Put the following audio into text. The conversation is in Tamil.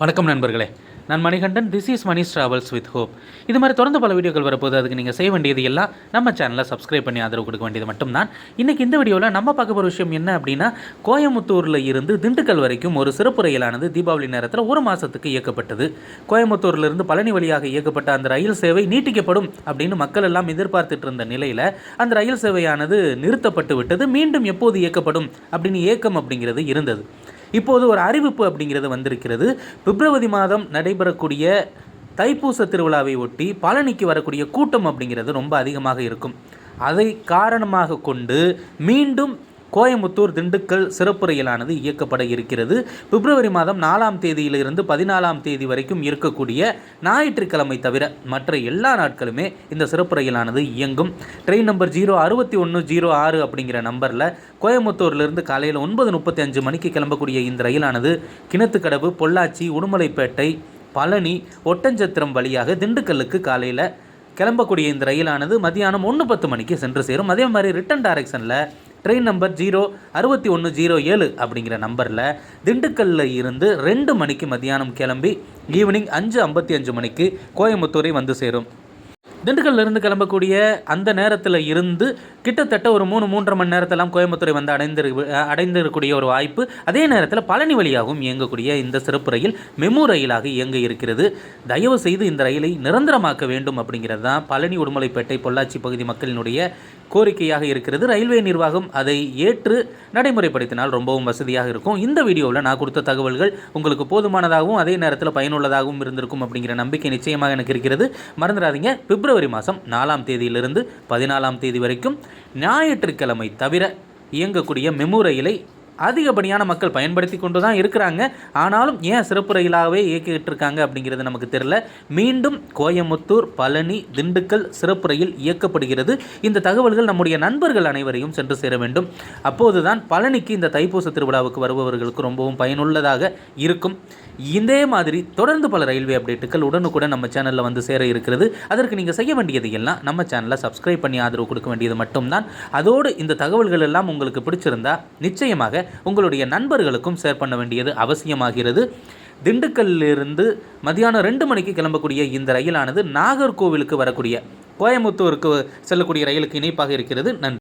வணக்கம் நண்பர்களே. நான் Manikandan this is Mani travels with hope இது மாதிரி தொடர்ந்து பல வீடியோக்கள் வரப்போது அதுக்கு நீங்கள் செய்ய வேண்டியது எல்லாம் நம்ம சேனலை சப்ஸ்கிரைப் பண்ணி ஆதரவு கொடுக்க வேண்டியது மட்டும்தான். இன்றைக்கி இந்த வீடியோவில் நம்ம பார்க்க போகிற விஷயம் என்ன அப்படின்னா கோயமுத்தூரில் இருந்து திண்டுக்கல் வரைக்கும் ஒரு சிறப்பு ரயிலானது தீபாவளி நேரத்தில் ஒரு மாதத்துக்கு இயக்கப்பட்டது. கோயம்புத்தூர்லேருந்து பழனி வழியாக இயக்கப்பட்ட அந்த ரயில் சேவை நீட்டிக்கப்படும் அப்படின்னு மக்கள் எல்லாம் எதிர்பார்த்துட்டு இருந்த நிலையில் அந்த ரயில் சேவையானது நிறுத்தப்பட்டு விட்டது. மீண்டும் எப்போது இயக்கப்படும் அப்படின்னு ஏக்கம் அப்படிங்கிறது இருந்தது. இப்போது ஒரு அறிவிப்பு அப்படிங்கிறது வந்திருக்கிறது. பிப்ரவரி மாதம் நடைபெறக்கூடிய தைப்பூச திருவிழாவை ஒட்டி பழனிக்கு வரக்கூடிய கூட்டம் அப்படிங்கிறது ரொம்ப அதிகமாக இருக்கும். அதை காரணமாக கொண்டு மீண்டும் கோயமுத்தூர் திண்டுக்கல் சிறப்பு ரயிலானது இயக்கப்பட இருக்கிறது. பிப்ரவரி மாதம் நாலாம் தேதியிலிருந்து பதினாலாம் தேதி வரைக்கும் இருக்கக்கூடிய ஞாயிற்றுக்கிழமை தவிர மற்ற எல்லா நாட்களுமே இந்த சிறப்பு ரயிலானது இயங்கும். ட்ரெயின் நம்பர் ஜீரோ அறுபத்தி ஒன்று ஜீரோ ஆறு அப்படிங்கிற நம்பரில் கோயம்புத்தூர்லேருந்து காலையில் ஒன்பது முப்பத்தி அஞ்சு மணிக்கு கிளம்பக்கூடிய இந்த ரயிலானது கிணத்துக்கடவு பொள்ளாச்சி உடுமலைப்பேட்டை பழனி ஒட்டஞ்சத்திரம் வழியாக திண்டுக்கல்லுக்கு காலையில் கிளம்பக்கூடிய இந்த ரயிலானது மதியானம் ஒன்று பத்து மணிக்கு சென்று சேரும். அதே மாதிரி ரிட்டன் டைரக்ஷனில் ட்ரெயின் நம்பர் ஜீரோ அறுபத்தி ஒன்று ஜீரோ ஏழு அப்படிங்கிற நம்பரில் திண்டுக்கல்லில் இருந்து ரெண்டு மணிக்கு மதியானம் கிளம்பி ஈவினிங் அஞ்சு ஐம்பத்தி அஞ்சு மணிக்கு கோயம்புத்தூரை வந்து சேரும். திண்டுக்கல்ல இருந்து கிளம்பக்கூடிய அந்த நேரத்தில் இருந்து கிட்டத்தட்ட ஒரு மூணு மூன்றரை மணி நேரத்தெல்லாம் கோயம்புத்தூரை வந்து அடைந்திரு அடைந்திருக்கக்கூடிய ஒரு வாய்ப்பு. அதே நேரத்தில் பழனி வழியாகவும் இயங்கக்கூடிய இந்த சிறப்பு ரயில் மெமு ரயிலாக இயங்க இருக்கிறது. தயவு செய்து இந்த ரயிலை நிரந்தரமாக்க வேண்டும் அப்படிங்கிறது தான் பழனி உடுமலைப்பேட்டை பொள்ளாச்சி பகுதி மக்களினுடைய கோரிக்கையாக இருக்கிறது. ரயில்வே நிர்வாகம் அதை ஏற்று நடைமுறைப்படுத்தினால் ரொம்பவும் வசதியாக இருக்கும். இந்த வீடியோவில் நான் கொடுத்த தகவல்கள் உங்களுக்கு போதுமானதாகவும் அதே நேரத்தில் பயனுள்ளதாகவும் இருந்திருக்கும் அப்படிங்கிற நம்பிக்கை நிச்சயமாக எனக்கு இருக்கிறது. மறந்துடாதீங்க. பிப்ரவரி மாதம் நாலாம் தேதியிலிருந்து பதினாலாம் தேதி வரைக்கும் ஞாயிற்றுக்கிழமை தவிர இயங்கக்கூடிய மெமு ரயிலை அதிகப்படியான மக்கள் பயன்படுத்தி கொண்டு தான் இருக்கிறாங்க. ஆனாலும் ஏன் சிறப்பு ரயிலாகவே இயக்கிக்கிட்டு இருக்காங்க அப்படிங்கிறது நமக்கு தெரியல. மீண்டும் கோயமுத்தூர் பழனி திண்டுக்கல் சிறப்பு ரயில் இயக்கப்படுகிறது. இந்த தகவல்கள் நம்முடைய நண்பர்கள் அனைவரையும் சென்று சேர வேண்டும். அப்போதுதான் பழனிக்கு இந்த தைப்பூச திருவிழாவுக்கு வருபவர்களுக்கு ரொம்பவும் பயனுள்ளதாக இருக்கும். இதே மாதிரி தொடர்ந்து பல ரயில்வே அப்டேட்டுகள் உடனுக்குடன் நம்ம சேனலில் வந்து சேர இருக்கிறது. அதற்கு நீங்கள் செய்ய வேண்டியது எல்லாம் நம்ம சேனலை சப்ஸ்கிரைப் பண்ணி ஆதரவு கொடுக்க வேண்டியது மட்டும்தான். அதோடு இந்த தகவல்கள் எல்லாம் உங்களுக்கு பிடிச்சிருந்தா நிச்சயமாக உங்களுடைய நண்பர்களுக்கும் ஷேர் பண்ண வேண்டியது அவசியமாகிறது. திண்டுக்கல்லிருந்து மதியானம் ரெண்டு மணிக்கு கிளம்பக்கூடிய இந்த ரயிலானது நாகர்கோவிலுக்கு வரக்கூடிய கோயம்புத்தூருக்கு செல்லக்கூடிய ரயிலுக்கு இணைப்பாக இருக்கிறது. நன்றி.